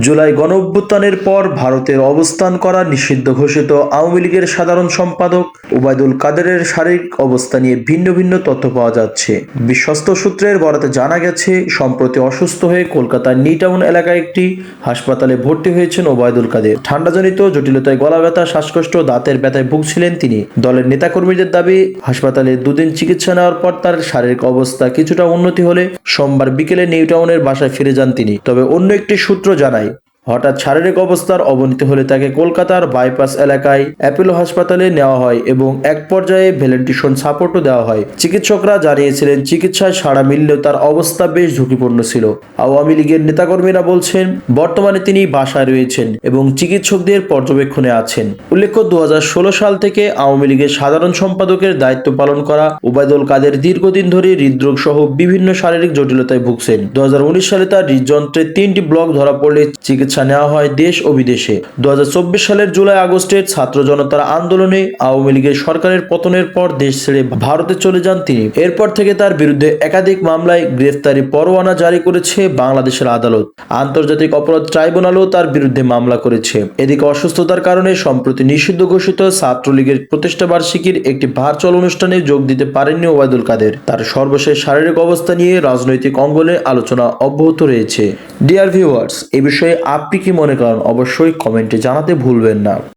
জুলাই গণ গণঅভ্যুত্থানের পর ভারতের অবস্থান করা নিষিদ্ধ ঘোষিত আওয়ামী লীগের সাধারণ সম্পাদক ওবায়দুল কাদেরের শারীরিক অবস্থা নিয়ে ভিন্ন ভিন্ন তথ্য পাওয়া যাচ্ছে। বিশ্বস্ত সূত্রের বরাতে জানা গেছে, সম্প্রতি অসুস্থ হয়ে কলকাতার নিটাউন এলাকায় একটি হাসপাতালে ভর্তি হয়েছেন ওবায়দুল কাদের। ঠান্ডাজনিত জটিলতায় গলা ব্যথা, শ্বাসকষ্ট, দাঁতের ব্যথায় ভুগছিলেন তিনি। দলের নেতাকর্মীদের দাবি, হাসপাতালে দুদিন চিকিৎসা নেওয়ার পর তার শারীরিক অবস্থা কিছুটা উন্নতি হলে সোমবার বিকেলে নিউটাউনের বাসায় ফিরে যান তিনি। তবে অন্য একটি সূত্র জানায় হঠাৎ শারীরিক অবস্থার অবনতি হলে তাকে কলকাতার বাইপাস এলাকায় অ্যাপোলো হাসপাতালে নেওয়া হয় এবং এক পর্যায়ে ভেলেন্টিশন সাপোর্টও দেওয়া হয়। চিকিৎসকরা জানিয়েছিলেন, চিকিৎসায় সাড়া মিললেও তার অবস্থা বেশ ঝুঁকিপূর্ণ ছিল। আওয়ামী লীগের নেতাকর্মীরা বলছেন, বর্তমানে তিনি বাসায় রয়েছেন এবং চিকিৎসকদের পর্যবেক্ষণে আছেন। উল্লেখ্য দু হাজার ষোলো সাল থেকে আওয়ামী লীগের সাধারণ সম্পাদকের দায়িত্ব পালন করা ওবায়দুল কাদের দীর্ঘদিন ধরে হৃদরোগ সহ বিভিন্ন শারীরিক জটিলতায় ভুগছেন। দু হাজার উনিশ সালে তার হৃদযন্ত্রে তিনটি ব্লক ধরা পড়লে চিকিৎসা নেওয়া হয় দেশ ও বিদেশে। দু হাজার চব্বিশ সালের জুলাই আগস্টের ছাত্র জনতার আন্দোলনে আওয়ামী লীগের সরকারের পতনের পর দেশ ছেড়ে ভারতে চলে যান তিনি। এরপর থেকে তার বিরুদ্ধে একাধিক মামলায় গ্রেফতারি পরোয়ানা জারি করেছে বাংলাদেশের আদালত। আন্তর্জাতিক অপরাধ ট্রাইব্যুনালও তার বিরুদ্ধে মামলা করেছে। এদিকে অসুস্থতার কারণে সম্প্রতি নিষিদ্ধ ঘোষিত ছাত্রলীগের প্রতিষ্ঠা বার্ষিকীর একটি ভার্চুয়াল অনুষ্ঠানে যোগ দিতে পারেননি ওবায়দুল কাদের। তার সর্বশেষ শারীরিক অবস্থা নিয়ে রাজনৈতিক অঙ্গনে আলোচনা অব্যাহত রয়েছে। ডিয়ার ভিউয়ার্স, এ বিষয়ে আপনি কি মনে করেন? অবশ্যই কমেন্টে জানাতে ভুলবেন না।